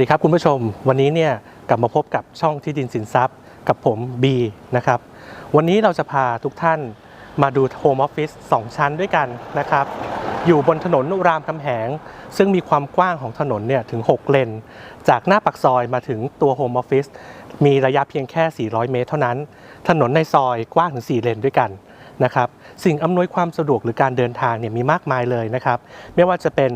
ดีครับคุณผู้ชม วันนี้เนี่ยกลับมาพบกับช่องที่ดินสินทรัพย์ กับผม B นะครับ วันนี้เราจะพาทุกท่านมาดูโฮมออฟฟิศ2ชั้นด้วยกันนะครับ อยู่บนถนนรามคำแหง ซึ่งมีความกว้างของถนนเนี่ยถึง 6 เลน จากหน้าปากซอยมาถึงตัวโฮมออฟฟิศมีระยะเพียงแค่ 400 เมตรเท่านั้น ถนนในซอยกว้างถึง 4 เลนด้วยกัน นะครับสิ่งอำนวยความสะดวกหรือการเดินทางเนี่ยมีมากมายเลยนะครับไม่ว่าจะเป็น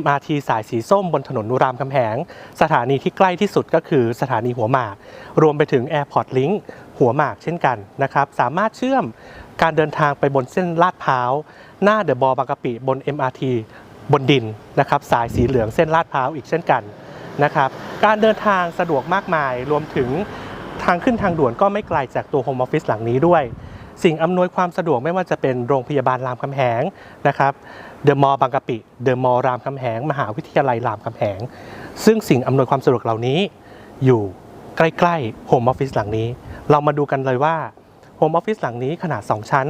MRT สายสีส้มบนถนนรามคำแหง สถานีที่ใกล้ที่สุดก็คือสถานีหัวหมาก รวมไปถึง Airport Link หัวหมากเช่นกันนะครับสามารถเชื่อมการเดินทางไปบนเส้นลาดพร้าว หน้าเดอะบอลบางกะปิบน MRT บนดินนะครับสายสีเหลืองเส้นลาดพร้าวอีกเช่นกันนะครับการเดินทางสะดวกมากมายรวมถึงทางขึ้นทางด่วนก็ไม่ไกลจากตัวโฮมออฟฟิศหลังนี้ด้วย สิ่งอำนวยความสะดวกไม่ว่าจะเป็นโรงพยาบาลรามคำแหงนะครับเดอะมอลล์บางกะปิเดอะมอลล์รามคำแหง มหาวิทยาลัยรามคำแหง ซึ่งสิ่งอำนวยความสะดวกเหล่านี้อยู่ใกล้ๆโฮมออฟฟิศหลังนี้ เรามาดูกันเลยว่าโฮมออฟฟิศหลังนี้ขนาด 2 ชั้น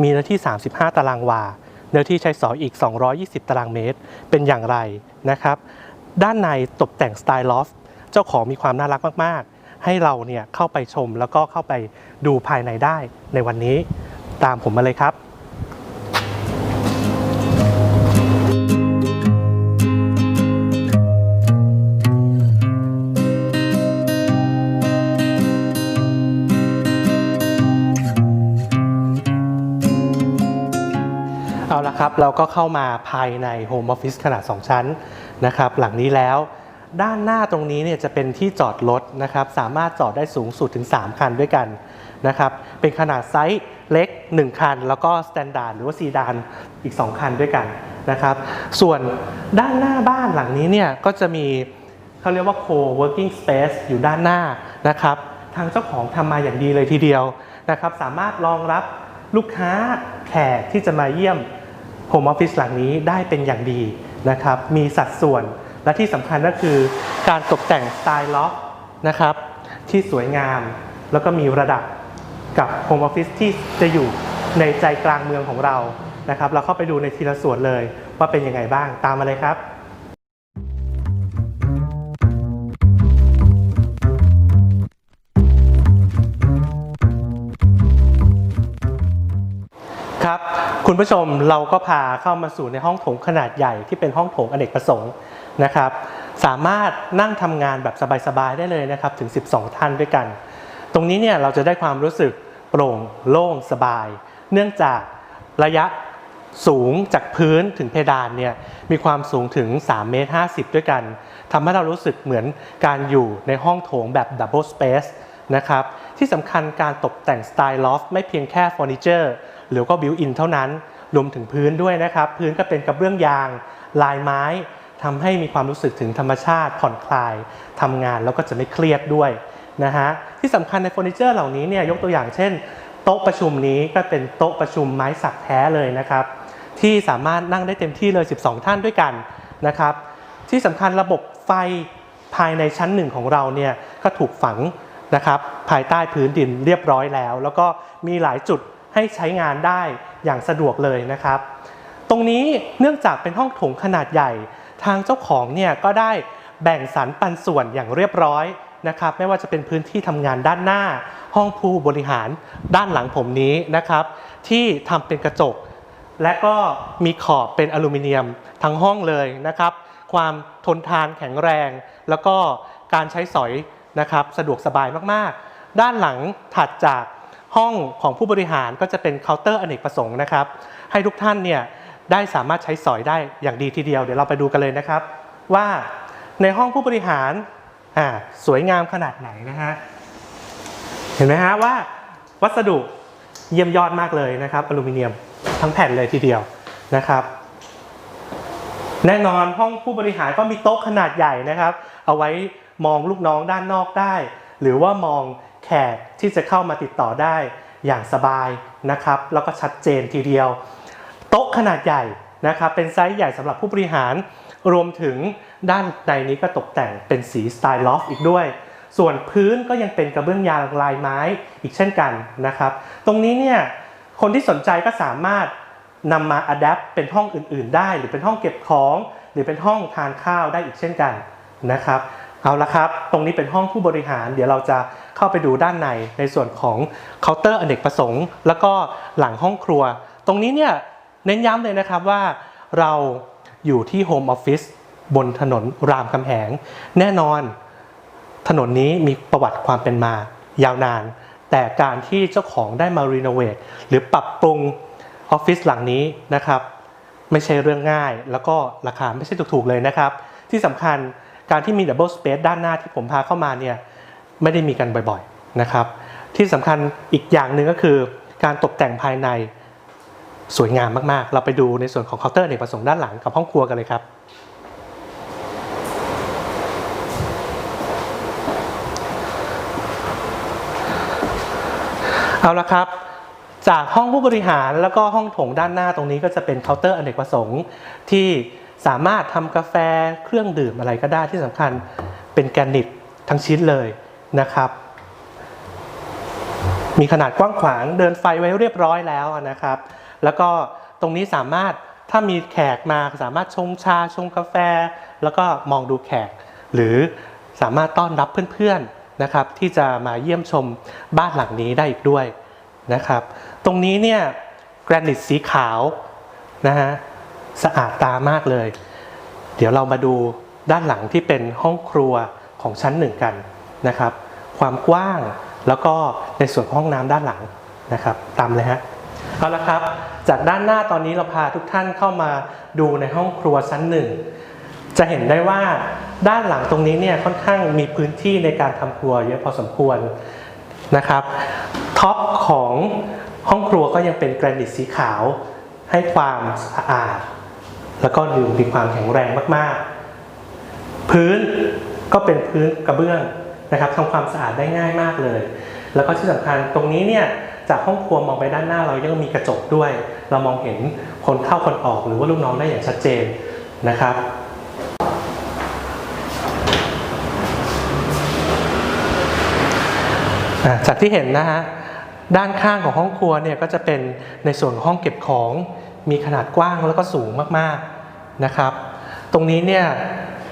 มีเนื้อที่ 35 ตารางวา เนื้อที่ใช้สอยอีก 220 ตารางเมตร เป็นอย่างไรนะครับ ด้านในตกแต่งสไตล์ลอฟเจ้าของมีความน่ารักมากๆ ให้เราเนี่ยเข้าไปชมแล้วก็เข้าไปดูภายในได้ในวันนี้ตามผมมาเลยครับเอาละครับเราก็เข้ามาภายในโฮมออฟฟิศขนาด 2 ชั้นนะครับหลังนี้แล้ว ด้านหน้าตรงนี้เนี่ยจะเป็นที่จอดรถนะครับสามารถจอดได้สูงสุดถึง 3 คันด้วยกันนะครับเป็นขนาดไซส์เล็ก 1 คัน แล้วก็สแตนดาร์ดหรือว่าซีดานอีก 2 คันด้วยกันนะครับส่วนด้านหน้าบ้านหลังนี้เนี่ยก็จะมีเขาเรียกว่า co-working space อยู่ด้านหน้านะครับทางเจ้าของทำมาอย่างดีเลยทีเดียวนะครับสามารถรองรับลูกค้าแขกที่จะมาเยี่ยมโฮมออฟฟิศหลังนี้ได้เป็นอย่างดีนะครับมีสัดส่วน และที่สำคัญก็คือการตกแต่งสไตล์ล็อกนะครับ ที่สวยงามแล้วก็มีระดับกับโฮมออฟฟิศที่จะอยู่ในใจกลางเมืองของเรานะครับ เราเข้าไปดูในทีละส่วนเลยว่าเป็นยังไงบ้างตามมาเลยครับครับคุณผู้ชมเราก็พาเข้ามาสู่ในห้องโถงขนาดใหญ่ที่เป็นห้องโถงอเนกประสงค์ นะครับ สามารถนั่งทำงานแบบสบายๆได้เลยนะครับถึง 12 ท่านด้วยกัน ตรงนี้เนี่ยเราจะได้ความรู้สึกโปร่งโล่งสบาย เนื่องจากระยะสูงจากพื้นถึงเพดานเนี่ยมีความสูงถึง3เมตร50 ด้วยกันทำให้เรารู้สึกเหมือนการอยู่ในห้องโถงแบบดับเบิลสเปซนะครับที่สำคัญการตกแต่งสไตล์ลอฟไม่เพียงแค่เฟอร์นิเจอร์หรือก็บิวอินเท่านั้น รวมถึงพื้นด้วยนะครับ พื้นก็เป็นกระเบื้องยาง ลายไม้ ทำให้มีความรู้สึกถึงธรรมชาติ ผ่อนคลายทำงานแล้วก็จะไม่เครียดด้วยนะฮะที่สำคัญในเฟอร์นิเจอร์เหล่านี้เนี่ยยกตัวอย่างเช่น โต๊ะประชุมนี้ก็เป็นโต๊ะประชุมไม้สักแท้เลยนะครับ ที่สามารถนั่งได้เต็มที่เลย 12 ท่านด้วยกันนะครับ ที่สำคัญระบบไฟภายในชั้นหนึ่งของเราเนี่ยก็ถูกฝังนะครับภายใต้พื้นดินเรียบร้อยแล้ว แล้วก็มีหลายจุดให้ใช้งานได้อย่างสะดวกเลยนะครับ ตรงนี้เนื่องจากเป็นห้องโถงขนาดใหญ่ ทางเจ้าของเนี่ยก็ได้แบ่งสรรปันส่วนอย่างเรียบร้อยนะครับ ไม่ว่าจะเป็นพื้นที่ทำงานด้านหน้า ห้องผู้บริหารด้านหลังผมนี้นะครับ ที่ทำเป็นกระจก และก็มีขอบเป็นอลูมิเนียมทั้งห้องเลยนะครับ ความทนทานแข็งแรง แล้วก็การใช้สอยนะครับสะดวกสบายมากๆ ด้านหลังถัดจากห้องของผู้บริหารก็จะเป็นเคาน์เตอร์อเนกประสงค์นะครับ ให้ทุกท่านเนี่ย ได้สามารถใช้สอยได้อย่างดีทีเดียว เดี๋ยวเราไปดูกันเลยนะครับ ว่าในห้องผู้บริหารสวยงามขนาดไหนนะฮะเห็นไหมฮะว่าวัสดุเยี่ยมยอดมากเลยนะครับอลูมิเนียมทั้งแผ่นเลยทีเดียวนะครับ แน่นอนห้องผู้บริหารก็มีโต๊ะขนาดใหญ่นะครับ เอาไว้มองลูกน้องด้านนอกได้ หรือว่ามองแขกที่จะเข้ามาติดต่อได้อย่างสบายนะครับ แล้วก็ชัดเจนทีเดียว ต๊ะขนาดใหญ่นะครับเป็นไซส์ใหญ่สำหรับผู้บริหาร รวมถึงด้านในนี้ก็ตกแต่งเป็นสีสไตล์ลอฟอีกด้วย ส่วนพื้นก็ยังเป็นกระเบื้องยางลายไม้อีกเช่นกันนะครับ ตรงนี้เนี่ยคนที่สนใจก็สามารถนำมาอัดแอปเป็นห้องอื่น ๆ ได้ หรือเป็นห้องเก็บของ หรือเป็นห้องทานข้าวได้อีกเช่นกันนะครับเอาละครับ ตรงนี้เป็นห้องผู้บริหาร เดี๋ยวเราจะเข้าไปดูด้านในในส่วนของเคาน์เตอร์อเนกประสงค์ แล้วก็หลังห้องครัว ตรงนี้เนี่ย เน้นย้ำเลยนะครับว่าเราอยู่ที่โฮมออฟฟิศบนถนนรามคำแหง แน่นอนถนนนี้มีประวัติความเป็นมายาวนาน แต่การที่เจ้าของได้มารีโนเวทหรือปรับปรุงออฟฟิศหลังนี้นะครับ ไม่ใช่เรื่องง่าย แล้วก็ราคาไม่ใช่ถูกๆเลยนะครับ ที่สำคัญการที่มีดับเบิลสเปซด้านหน้าที่ผมพาเข้ามาเนี่ยไม่ได้มีกันบ่อยๆนะครับ ที่สำคัญอีกอย่างหนึ่งก็คือการตกแต่งภายใน สวยงามมากๆ เราไปดูในส่วนของเคาน์เตอร์อเนกประสงค์ด้านหลังกับห้องครัวกันเลยครับ เอาละครับ จากห้องผู้บริหารแล้วก็ห้องโถงด้านหน้าตรงนี้ก็จะเป็นเคาน์เตอร์อเนกประสงค์ที่สามารถทำกาแฟเครื่องดื่มอะไรก็ได้ที่สำคัญเป็นแกรนิตทั้งชิ้นเลยนะครับ มีขนาดกว้างขวางเดินไฟไว้เรียบร้อยแล้วนะครับ แล้วก็ตรงนี้สามารถถ้ามีแขกมาสามารถชงชาชงกาแฟ แล้วก็มองดูแขก หรือสามารถต้อนรับเพื่อนๆนะครับที่จะมาเยี่ยมชมบ้านหลังนี้ได้อีกด้วยนะครับ ตรงนี้เนี่ยแกรนิตสีขาวนะฮะสะอาดตามากเลย เดี๋ยวเรามาดูด้านหลังที่เป็นห้องครัวของชั้นหนึ่งกันนะครับ ความกว้างแล้วก็ในส่วนห้องน้ำด้านหลังนะครับ ตามเลยฮะ เอาละครับ จากด้านหน้าตอนนี้เราพาทุกท่านเข้ามาดูในห้องครัวชั้นหนึ่งจะเห็นได้ว่าด้านหลังตรงนี้เนี่ยค่อนข้างมีพื้นที่ในการทำครัวเยอะพอสมควรนะครับท็อปของห้องครัวก็ยังเป็นแกรนิตสีขาว ให้ความสะอาด แล้วก็ดูมีความแข็งแรงมากๆ พื้นก็เป็นพื้นกระเบื้องนะครับทำความสะอาดได้ง่ายมากเลย แล้วก็ที่สำคัญตรงนี้เนี่ย จากห้องครัวมองไปด้านหน้าเรายังมีกระจกด้วย เรามองเห็นคนเข้าคนออกหรือว่าลูกน้องได้อย่างชัดเจนนะครับจากที่เห็นนะฮะด้านข้างของห้องครัวเนี่ยก็จะเป็นในส่วนห้องเก็บของมีขนาดกว้างแล้วก็สูงมากๆนะครับ ตรงนี้เนี่ย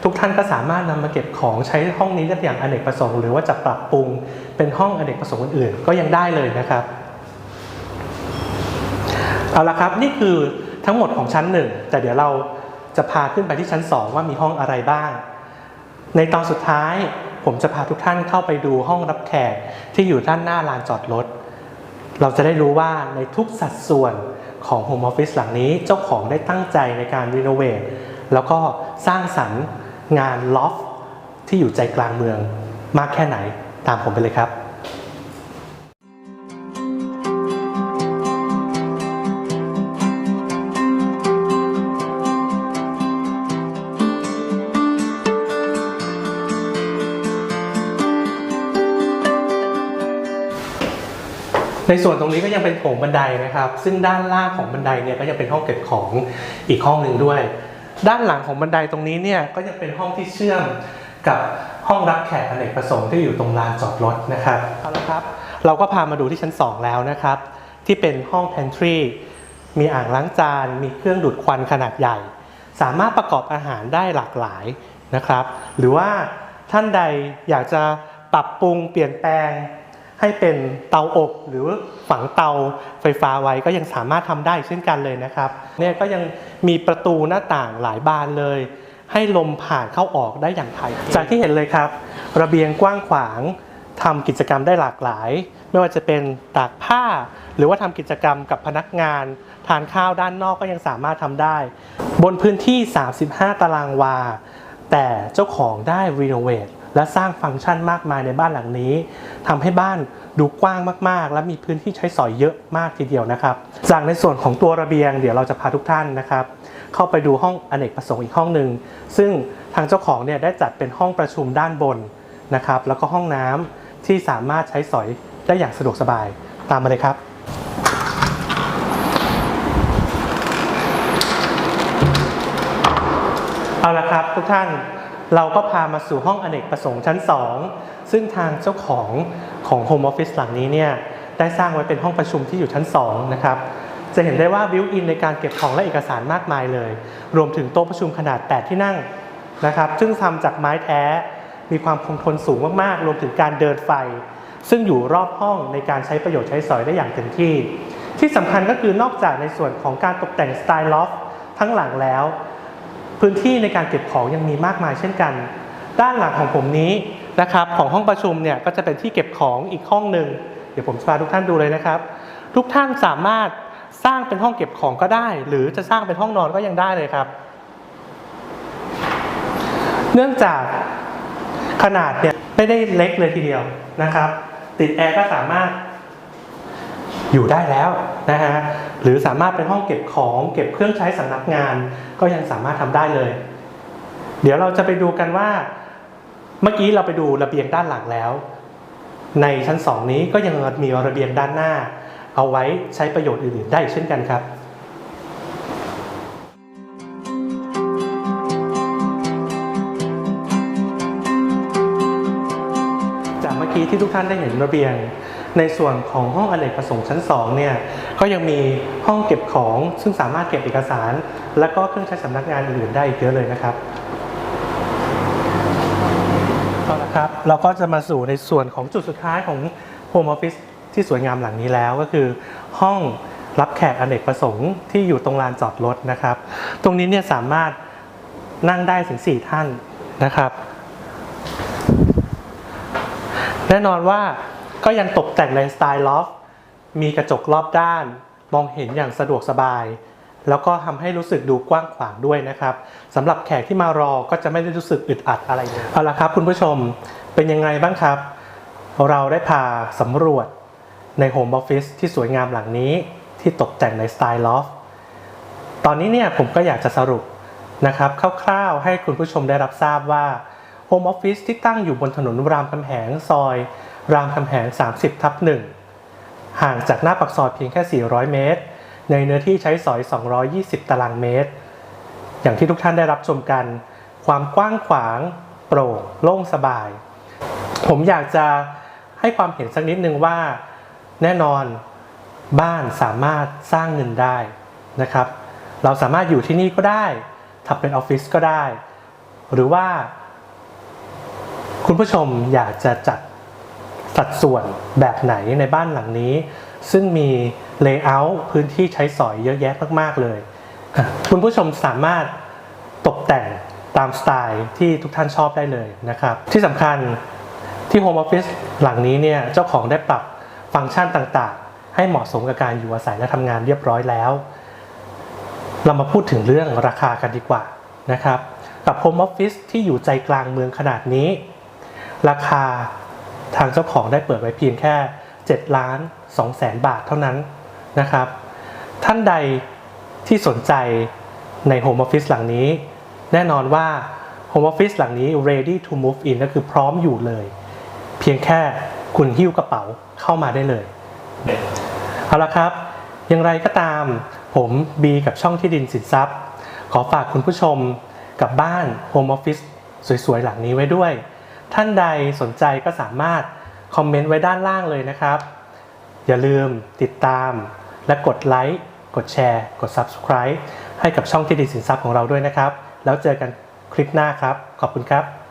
ทุกท่านก็สามารถนำมาเก็บของใช้ห้องนี้ได้อย่างอเนกประสงค์หรือว่าจะปรับปรุงเป็นห้องอเนกประสงค์อื่นๆก็ยังได้เลยนะครับ เอาละครับนี่คือทั้งหมดของชั้นหนึ่งแต่เดี๋ยวเราจะพาขึ้นไปที่ชั้นสองว่ามีห้องอะไรบ้าง ในตอนสุดท้ายผมจะพาทุกท่านเข้าไปดูห้องรับแขกที่อยู่ด้านหน้าลานจอดรถ เราจะได้รู้ว่าในทุกสัดส่วนของโฮมออฟฟิศหลังนี้เจ้าของได้ตั้งใจในการรีโนเวทแล้วก็สร้างสรรค์งานลอฟที่อยู่ใจกลางเมืองมากแค่ไหนตามผมไปเลยครับ ในส่วนตรงนี้ก็ยังเป็นโถงบันไดนะครับ ซึ่งด้านล่างของบันไดเนี่ยก็ยังเป็นห้องเก็บของอีกห้องหนึ่งด้วย ด้านหลังของบันไดตรงนี้เนี่ยก็ยังเป็นห้องที่เชื่อมกับห้องรับแขกอเนกประสงค์ที่อยู่ตรงลานจอดรถนะครับเอาละครับ เราก็พามาดูที่ชั้น 2 แล้วนะครับ ที่เป็นห้อง pantry มีอ่างล้างจาน มีเครื่องดูดควันขนาดใหญ่ สามารถประกอบอาหารได้หลากหลายนะครับ หรือว่าท่านใดอยากจะปรับปรุงเปลี่ยนแปลง ให้เป็นเตาอบหรือฝังเตาไฟฟ้าไว้ก็ยังสามารถทำได้เช่นกันเลยนะครับเนี่ยก็ยังมีประตูหน้าต่างหลายบานเลย ให้ลมผ่านเข้าออกได้อย่างถ่ายจากที่เห็นเลยครับ ระเบียงกว้างขวางทำกิจกรรมได้หลากหลาย ไม่ว่าจะเป็นตากผ้า หรือว่าทำกิจกรรมกับพนักงาน ทานข้าวด้านนอกก็ยังสามารถทำได้ บนพื้นที่ 35 ตารางวา แต่เจ้าของได้รีโนเวท และสร้างฟังก์ชันมากมายในบ้านหลังนี้ทำให้บ้านดูกว้างมากๆ และมีพื้นที่ใช้สอยเยอะมากทีเดียวนะครับ จากในส่วนของตัวระเบียงเดี๋ยวเราจะพาทุกท่านนะครับ เข้าไปดูห้องอเนกประสงค์อีกห้องหนึ่งซึ่งทางเจ้าของเนี่ยได้จัดเป็นห้องประชุมด้านบนนะครับ แล้วก็ห้องน้ำที่สามารถใช้สอยได้อย่างสะดวกสบายตามมาเลยครับเอาละครับทุกท่าน เราก็พามาสู่ห้องอเนกประสงค์ชั้น 2 ซึ่งทางเจ้าของของโฮมออฟฟิศหลังนี้เนี่ยได้สร้างไว้เป็นห้องประชุมที่อยู่ชั้น 2 นะครับ จะเห็นได้ว่าบิวอินในการเก็บของและเอกสารมากมายเลย รวมถึงโต๊ะประชุมขนาด 8 ที่นั่งนะครับ ซึ่งทำจากไม้แท้ มีความคงทนสูงมากๆ รวมถึงการเดินไฟ ซึ่งอยู่รอบห้องในการใช้ประโยชน์ใช้สอยได้อย่างเต็มที่ ที่สำคัญก็คือนอกจากในส่วนของการตกแต่งสไตล์ลอฟทั้งหลังแล้ว พื้นที่ในการเก็บของยังมีมากมายเช่นกัน ด้านหลังของผมนี้นะครับของห้องประชุมเนี่ยก็จะเป็นที่เก็บของอีกห้องหนึ่งเดี๋ยวผมพาทุกท่านดูเลยนะครับ ทุกท่านสามารถสร้างเป็นห้องเก็บของก็ได้ หรือจะสร้างเป็นห้องนอนก็ยังได้เลยครับ เนื่องจากขนาดเนี่ยไม่ได้เล็กเลยทีเดียวนะครับ ติดแอร์ก็สามารถอยู่ได้แล้วนะฮะ หรือสามารถเป็นห้องเก็บของเก็บเครื่องใช้สำนักงาน ก็ยังสามารถทำได้เลย เดี๋ยวเราจะไปดูกันว่า เมื่อกี้เราไปดูระเบียงด้านหลังแล้ว ในชั้นสองนี้ก็ยังมีระเบียงด้านหน้า เอาไว้ใช้ประโยชน์อื่นๆ ได้เช่นกันครับจากเมื่อกี้ที่ทุกท่านได้เห็นระเบียง ในส่วนของห้องอเนกประสงค์ชั้น2เนี่ยก็ยังมีห้องเก็บของซึ่งสามารถเก็บเอกสาร และก็เครื่องใช้สำนักงานอื่นๆได้อีกเยอะเลยนะครับเอาละครับเราก็จะมาสู่ในส่วนของจุดสุดท้ายของ Home Office ที่สวยงามหลังนี้แล้วก็คือห้องรับแขกอเนกประสงค์ที่อยู่ตรงลานจอดรถนะครับ ตรงนี้เนี่ยสามารถนั่งได้ถึง 4 ท่านนะครับ แน่นอนว่า ก็ยังตกแต่งในสไตล์ลอฟมีกระจกรอบด้าน มองเห็นอย่างสะดวกสบาย แล้วก็ทำให้รู้สึกดูกว้างขวางด้วยนะครับสำหรับแขกที่มารอก็จะไม่ได้รู้สึกอึดอัดอะไรเลยเอาละครับคุณผู้ชมเป็นยังไงบ้างครับ เราได้พาสำรวจในโฮมออฟฟิศที่สวยงามหลังนี้ที่ตกแต่งในสไตล์ลอฟตอนนี้เนี่ยผมก็อยากจะสรุปนะครับคร่าวๆให้คุณผู้ชมได้รับทราบว่าโฮมออฟฟิศที่ตั้งอยู่บนถนนรามคำแหงซอย รามคำแหง 30 ทับ 1 ห่างจากหน้าปากซอยเพียงแค่ 400 เมตร ในเนื้อที่ใช้สอย 220 ตารางเมตร อย่างที่ทุกท่านได้รับชมกัน ความกว้างขวาง โปร่ง โล่งสบาย ผมอยากจะให้ความเห็นสักนิดนึงว่า แน่นอนบ้านสามารถสร้างเงินได้นะครับ เราสามารถอยู่ที่นี่ก็ได้ทำเป็นออฟฟิศก็ได้ หรือว่า คุณผู้ชมอยากจะจัด สัดส่วนแบบไหนในบ้านหลังนี้ ซึ่งมีเลเยอร์พื้นที่ใช้สอยเยอะแยะมากๆเลย คุณผู้ชมสามารถตกแต่งตามสไตล์ที่ทุกท่านชอบได้เลยนะครับ ที่สำคัญที่ Home Office หลังนี้เนี่ยเจ้าของได้ปรับฟังก์ชันต่างๆ ให้เหมาะสมกับการอยู่อาศัยและทำงานเรียบร้อยแล้ว เรามาพูดถึงเรื่องราคากันดีกว่านะครับ กับ Home Office ที่อยู่ใจกลางเมืองขนาดนี้ ราคา ทางเจ้าของได้เปิดไว้เพียงแค่ 7 ล้าน2แสนบาทเท่านั้นนะครับ ท่านใดที่สนใจใน Home Office หลังนี้ แน่นอนว่า Home Office หลังนี้ ready to move in ก็คือพร้อมอยู่เลย เพียงแค่คุณหิ้วกระเป๋าเข้ามาได้เลย เอาละครับ อย่างไรก็ตามผมบีกับช่องที่ดินสินทรัพย์ ขอฝากคุณผู้ชมกับบ้าน Home Office สวยๆ หลังนี้ไว้ด้วย ท่านใดสนใจก็สามารถคอมเมนต์ไว้ด้านล่างเลยนะครับ อย่าลืมติดตามและกดไลค์ กดแชร์ กด Subscribe ให้กับช่องที่ดีสินทรัพย์ของเราด้วยนะครับ แล้วเจอกันคลิปหน้าครับ ขอบคุณครับ